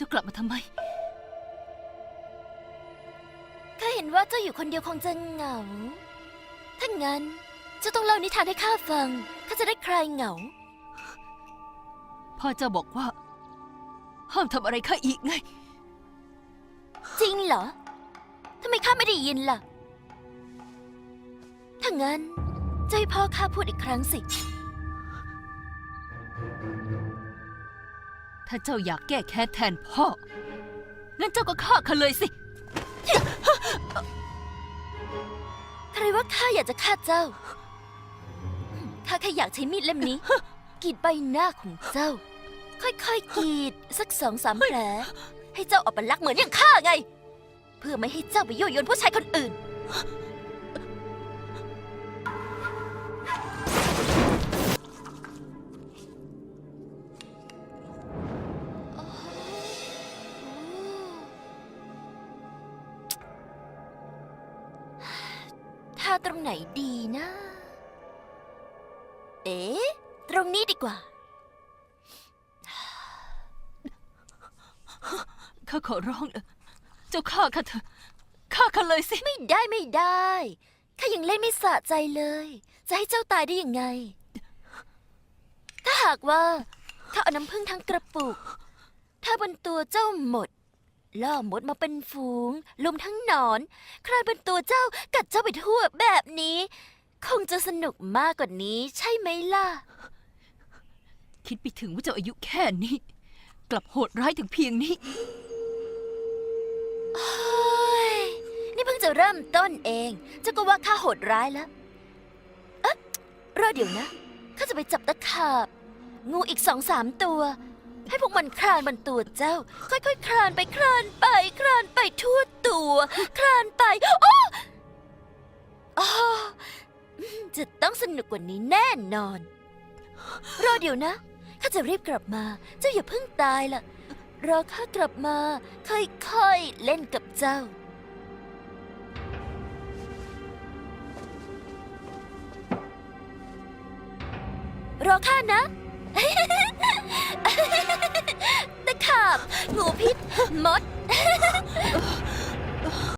จ้ากลับมาทำไม ข้าเห็นว่าเจ้าอยู่คนเดียวคงจะเหงา ถ้างั้นเจ้าต้องเล่านิทานให้ข้าฟัง ข้าจะได้คลายเหงา พ่อเจ้าบอกว่า ห้ามทำอะไรข้าอีกไง จริงเหรอ ทำไมข้าไม่ได้ยินล่ะ ถ้างั้นเจ้าให้พ่อข้าพูดอีกครั้งสิ ถ้าเจ้าอยากแก้แค้นแทนพ่อ งั้นเจ้าก็ฆ่าข้าเลยสิ ใครว่าข้าอยากจะฆ่าเจ้า ข้าแค่อยากใช้มีดเล่มนี้กรีดใบหน้าของเจ้า ค่อยๆกรีดสักสองสามแผล ให้เจ้าออกมาลักษณ์เหมือนอย่างข้าไง เพื่อไม่ให้เจ้าไปยั่วยวนผู้ชายคนอื่นาตรงไหนดีนะ เอ๊ะ ตรงนี้ดีกว่า ข้าขอร้องเถอะเจ้าฆ่าข้าเถอะฆ่าข้าเลยสิ ไม่ได้ไม่ได้ข้ายังเล่นไม่สะใจเลย จะให้เจ้าตายได้ยังไง ถ้าหากว่าข้าเอาน้ำผึ้งทั้งกระปุก ถ้าบนตัวเจ้าหมด ล่อมดมาเป็นฝูงลมทั้งหนอนคลานบนตัวเจ้ากัดเจ้าไปทั่วแบบนี้ คงจะสนุกมากกว่านี้ใช่ไหมล่ะ คิดไปถึงว่าเจ้าอายุแค่นี้ กลับโหดร้ายถึงเพียงนี้ โอ้ย นี่เพิ่งจะเริ่มต้นเอง เจ้าก็ว่าข้าโหดร้ายแล้ว เอ๊ะรอเดี๋ยวนะ ข้าจะไปจับตะขาบ งูอีกสองสามตัว ให้พวกมันคลานบนตัวเจ้า ค่อยๆ คลานไปคลานไปคลานไปทั่วตัว คลานไปโอ้ออจะต้องสนุกกว่านี้แน่นอน รอเดี๋ยวนะข้าจะรีบกลับมา เจ้าอย่าเพิ่งตายล่ะ รอข้ากลับมา ค่อยๆ เล่นกับเจ้า รอข้านะ